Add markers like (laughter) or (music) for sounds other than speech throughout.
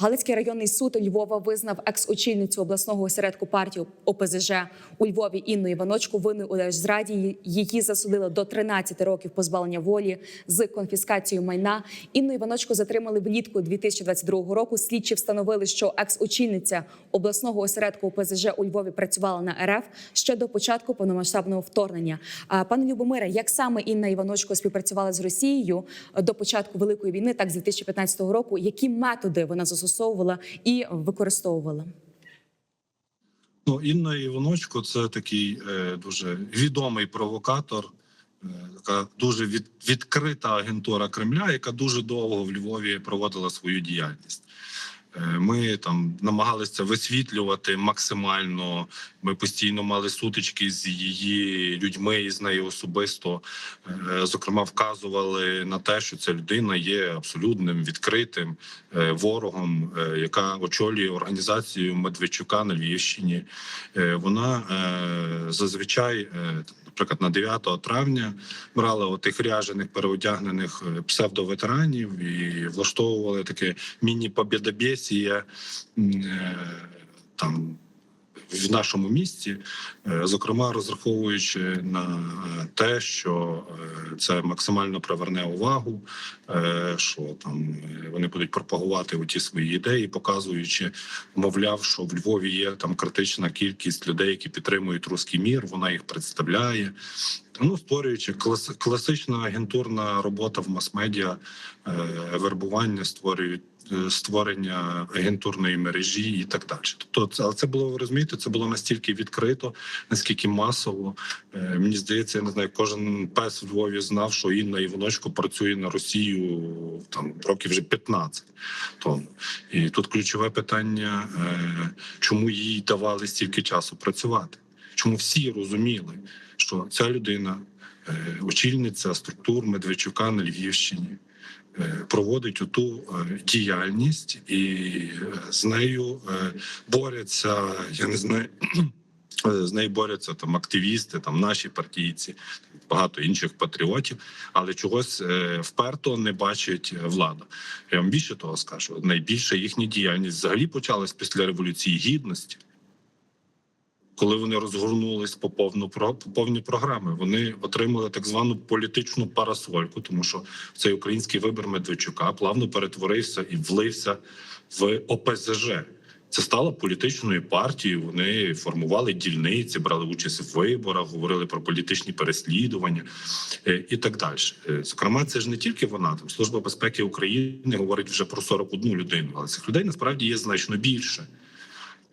Галицький районний суд Львова визнав екс-очільницю обласного осередку партії ОПЗЖ у Львові Інну Іваночку винною у держзраді. Її засудили до 13 років позбавлення волі з конфіскацією майна. Інну Іваночку затримали влітку 2022 року. Слідчі встановили, що екс-очільниця обласного осередку ОПЗЖ у Львові працювала на РФ ще до початку повномасштабного вторгнення. Пане Любомире, як саме Інна Іваночко співпрацювала з Росією до початку великої війни, так з 2015 року, які методи вона застосовувала і використовувала? Ну, Інна Івоночко це такий е, дуже відомий провокатор, е, така дуже від, відкрита агентура Кремля, яка дуже довго в Львові проводила свою діяльність. Е, Ми там намагалися висвітлювати максимально. Ми постійно мали сутички з її людьми і з нею особисто. Е, Зокрема, вказували на те, що ця людина є абсолютним відкритим е, ворогом, яка очолює організацію Медведчука на Львівщині. Вона зазвичай, наприклад, на 9 травня брали отих ряжених переодягнених е, псевдоветеранів і влаштовували таке міні-побєдобєсія е, там в нашому місті, е, зокрема розраховуючи на е, те, що е, це максимально приверне увагу, що там вони будуть пропагувати оті свої ідеї, показуючи, мовляв, що в Львові є там критична кількість людей, які підтримують руський мір. Вона їх представляє. Ну, створюючи клас, класична агентурна робота в мас-медіа, вербування створюють. Створення агентурної мережі і так далі. Тобто, це, але це було розумієте, це було настільки відкрито, наскільки масово. Е, мені здається, я не знаю, кожен пес в Львові знав, що Інна Іваночко працює на Росію там років вже 15 тому. І тут ключове питання: е, чому їй давали стільки часу працювати? Чому всі розуміли, що ця людина, е, очільниця структур Медведчука на Львівщині, проводить оту е, діяльність, і е, з нею е, борються, я не знаю. (clears throat) е, З нею борються там активісти, там наші партійці, багато інших патріотів, але чогось е, вперто не бачить влада. Я вам більше того скажу. Найбільша їхня діяльність взагалі почалась після революції гідності коли вони розгорнулись по повну по повні програми. Вони отримали так звану політичну парасольку, тому що цей український вибір Медведчука плавно перетворився і влився в ОПЗЖ. Це стало політичною партією. Вони формували дільниці, брали участь в виборах, говорили про політичні переслідування е, і так далі. Е, Зокрема, це ж не тільки вона там служба безпеки України говорить вже про 41 людину, але цих людей насправді є значно більше.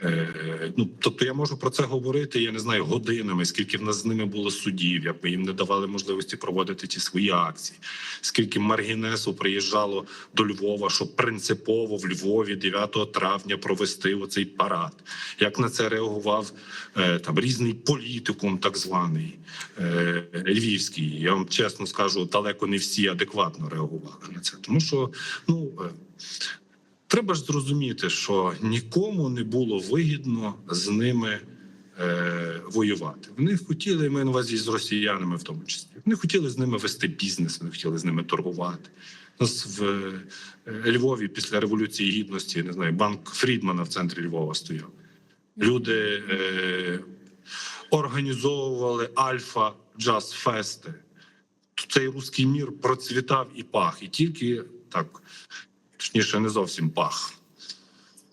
Е, ну тобто я можу про це говорити. Я не знаю годинами, скільки в нас з ними було судів, як ми їм не давали можливості проводити ті свої акції, скільки маргінесу приїжджало до Львова, щоб принципово в Львові 9 травня провести оцей парад. Як на це реагував е, там різний політикум, так званий е, львівський. Я вам чесно скажу, далеко не всі адекватно реагували на це, тому що ну. Треба ж зрозуміти, що нікому не було вигідно з ними е, воювати. Вони хотіли маю на увазі з росіянами, в тому числі. Вони хотіли з ними вести бізнес, вони хотіли з ними торгувати. У нас в е, Львові після революції гідності, не знаю, банк Фрідмана в центрі Львова стояв. Люди е, організовували альфа джаз фести. Цей руський мір процвітав і пах, і тільки так точніше, не зовсім пах.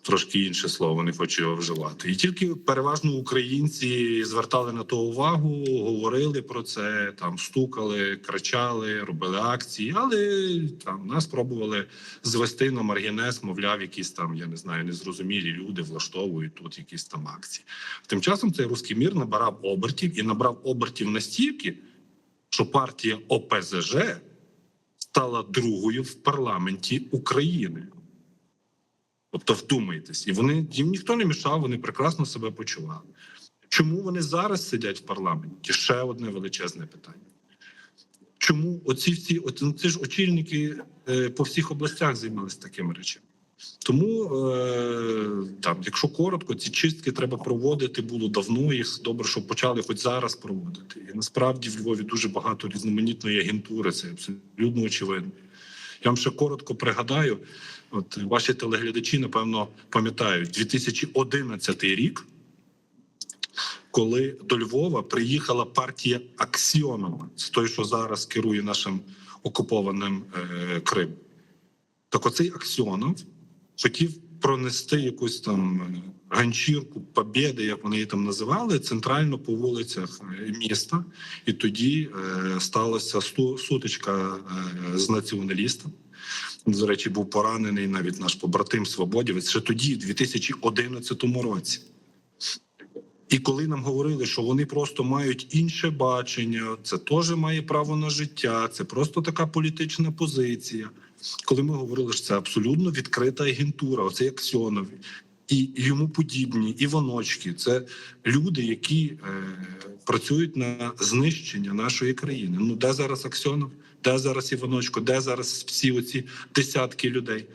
Трошки інше слово, не хочу його вживати. І тільки переважно українці звертали на то увагу, говорили про це, там стукали, кричали, робили акції, але там нас пробували звести на маргінес, мовляв, якісь там, я не знаю, незрозумілі люди влаштовують тут якісь там акції. Тим часом цей руський мір набирав обертів і набрав обертів настільки, що партія ОПЗЖ стала другою в парламенті України. Тобто, вдумайтесь, і вони їм ніхто не мішав, вони прекрасно себе почували. Чому вони зараз сидять в парламенті? Ще одне величезне питання. Чому оці всі оці, ці ж очільники е, по всіх областях займалися такими речами? Тому е, там, якщо коротко, ці чистки треба проводити було давно. Їх добре, що почали хоч зараз проводити. І насправді в Львові дуже багато різноманітної агентури. Це абсолютно очевидно. Я вам ще коротко пригадаю. От ваші телеглядачі, напевно, пам'ятають 2011 рік, коли до Львова приїхала партія Аксіонова, це той, що зараз керує нашим окупованим е, Крим. Так оцей Аксіонов хотів пронести якусь там е, ганчірку побєди, як вони її там називали, центрально по вулицях е, міста. І тоді е, сталася сутичка е, з націоналістом. До речі, був поранений навіть наш побратим Свободівець ще тоді, в 2011 році. І коли нам говорили, що вони просто мають інше бачення, це теж має право на життя, це просто така політична позиція. Коли ми говорили, що це абсолютно відкрита агентура, оцей Аксьонов і йому подібні, Іваночки, це люди, які е, працюють на знищення нашої країни. Ну де зараз Аксьонов, де зараз Іваночко, де зараз всі оці десятки людей?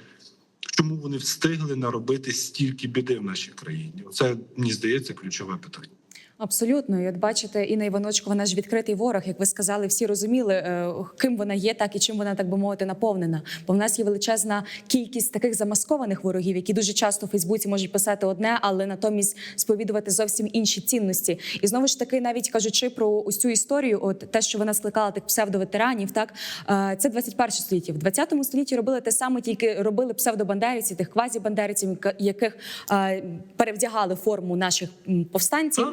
Чому вони встигли наробити стільки біди в нашій країні? Це мені здається ключове питання. Абсолютно, і от бачите, Інна Іваночко, вона ж відкритий ворог. Як ви сказали, всі розуміли, е, ким вона є, так і чим вона так би мовити наповнена. Бо в нас є величезна кількість таких замаскованих ворогів, які дуже часто в Фейсбуці можуть писати одне, але натомість сповідувати зовсім інші цінності. І знову ж таки, навіть кажучи про ось цю історію, от те, що вона скликала тих псевдоветеранів, так е, це 21 століття. В 20 столітті робили те саме, тільки робили псевдобандерівці, тих квазібандерівців, яких е, перевдягали форму наших повстанців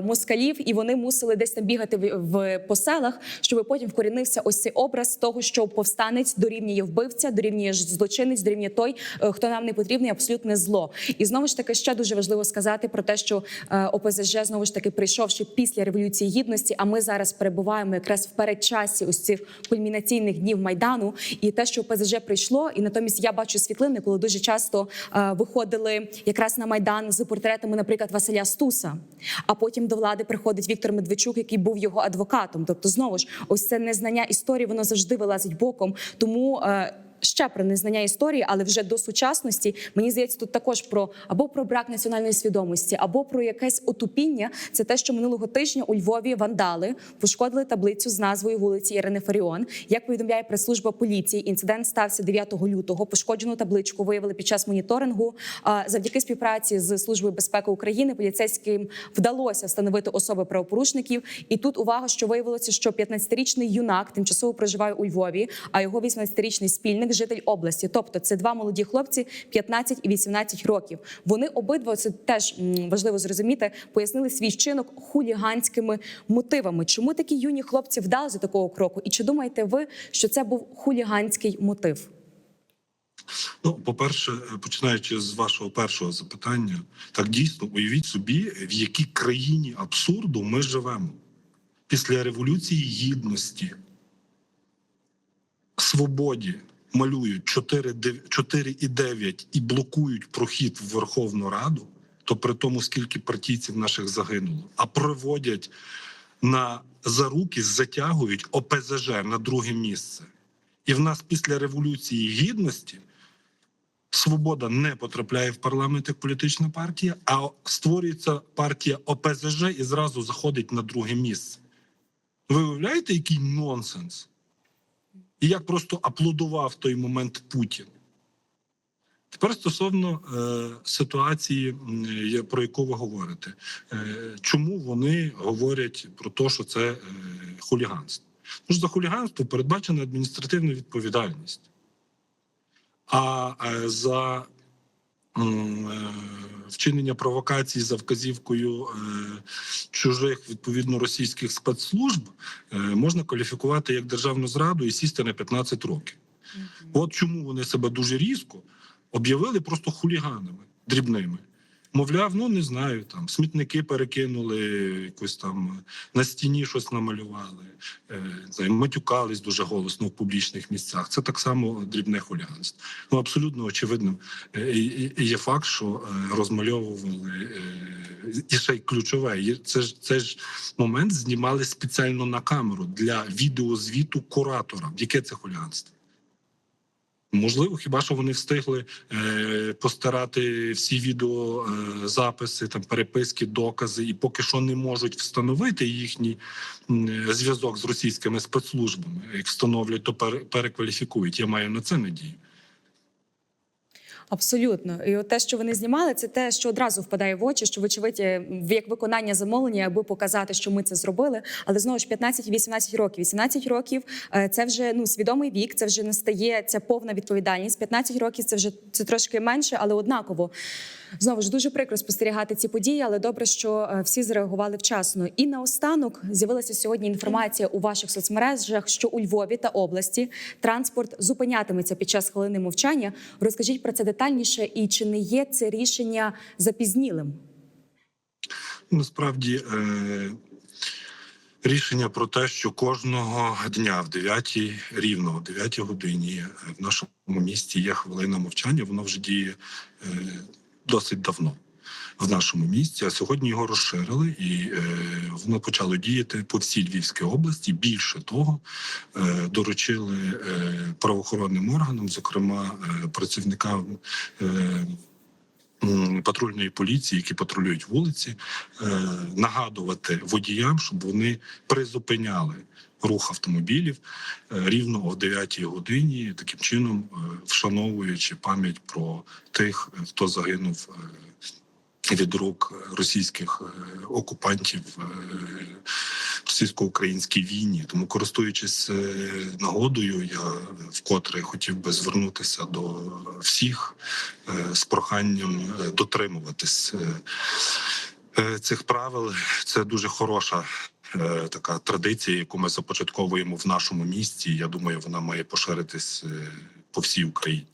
москалів, і вони мусили десь там бігати в, в по селах, щоб потім вкорінився ось цей образ того, що повстанець дорівнює вбивця, дорівнює злочинець, дорівнює той, е, хто нам не потрібний, абсолютне зло. І знову ж таки ще дуже важливо сказати про те, що е, ОПЗЖ знову ж таки прийшовши після революції гідності. А ми зараз перебуваємо якраз в передчасі ось цих кульмінаційних днів майдану, і те, що ОПЗЖ прийшло, і натомість я бачу світлини, коли дуже часто е, виходили якраз на майдан з портретами, наприклад, Василя Стуса. А потім до влади приходить Віктор Медведчук, який був його адвокатом. Тобто, знову ж, ось це незнання історії, воно завжди вилазить боком. Тому. Ще про незнання історії, але вже до сучасності мені здається, тут також про або про брак національної свідомості, або про якесь отупіння. Це те, що минулого тижня у Львові вандали пошкодили таблицю з назвою вулиці Ірини Фаріон. Як повідомляє прес-служба поліції, інцидент стався 9 лютого. Пошкоджену табличку виявили під час моніторингу. Завдяки співпраці з службою безпеки України поліцейським вдалося встановити особи правопорушників. І тут увага, що виявилося, що 15-річний юнак тимчасово проживає у Львові, а його 18-річний спільник житель області. Тобто це два молоді хлопці 15 і 18 років. Вони обидва це теж важливо зрозуміти. Пояснили свій вчинок хуліганськими мотивами. Чому такі юні хлопці вдали за такого кроку? І чи думаєте ви, що це був хуліганський мотив? Ну, по-перше, починаючи з вашого першого запитання, так дійсно уявіть собі, в якій країні абсурду ми живемо після революції гідності, свободі малюють 4 дев- 4,9 і блокують прохід в Верховну Раду, то при тому, скільки партійців наших загинуло, а проводять на за руки, затягують ОПЗЖ на друге місце. І в нас після революції гідності Свобода не потрапляє в парламент як політична партія, а створюється партія ОПЗЖ і зразу заходить на друге місце. Ви уявляєте, який нонсенс? І як просто аплодував в той момент Путін. Тепер стосовно е, ситуації, е, про яку ви говорите, е, чому вони говорять про те, що це е, хуліганство? Тому що за хуліганство передбачена адміністративна відповідальність. А е, за вчинення провокацій за вказівкою е, чужих відповідно російських спецслужб е, можна кваліфікувати як державну зраду і сісти на 15 років. От чому вони себе дуже різко об'явили просто хуліганами дрібними. Мовляв, ну не знаю, там смітники перекинули, якось там на стіні щось намалювали, е, матюкались дуже голосно в публічних місцях. Це так само дрібне хуліганство. Ну абсолютно очевидним е, є факт, що е, розмальовували е, і ще й ключове. Це ж це ж момент знімали спеціально на камеру для відеозвіту куратора. Яке це хуліганство? Можливо, хіба що вони встигли е, постирати всі відеозаписи, там переписки, докази, і поки що не можуть встановити їхній м, зв'язок з російськими спецслужбами. Як встановлять, то пере- перекваліфікують. Я маю на це надію. Абсолютно, і от те, що вони знімали, це те, що одразу впадає в очі, що вочевидь е, як виконання замовлення, аби показати, що ми це зробили. Але знову ж 15-18 років. 18 років е, це вже ну свідомий вік, це вже не стає ця повна відповідальність. 15 років це вже це трошки менше, але однаково. Знову ж дуже прикро спостерігати ці події, але добре, що е, всі зреагували вчасно. І наостанок з'явилася сьогодні інформація у ваших соцмережах, що у Львові та області транспорт зупинятиметься під час хвилини мовчання. Розкажіть про це детальніше, і чи не є це рішення запізнілим? Насправді е, рішення про те, що кожного дня в 9 рівно о 9 годині е, в нашому місті є хвилина мовчання, воно вже діє е, досить давно. В нашому місті, а сьогодні його розширили, і е, воно почало діяти по всій Львівській області. Більше того, е, доручили е, правоохоронним органам, зокрема е, працівникам е, патрульної поліції, які патрулюють вулиці, е, нагадувати водіям, щоб вони призупиняли рух автомобілів е, рівно о 9 годині, таким чином е, вшановуючи пам'ять про тих, хто загинув. Е, Від рук російських е, окупантів е, російсько-українській війні, тому користуючись е, нагодою, я вкотре хотів би звернутися до всіх е, з проханням е, дотримуватись е, е, цих правил. Це дуже хороша. е, Така традиція, яку ми започатковуємо в нашому місті. Я думаю, вона має поширитись е, по всій Україні.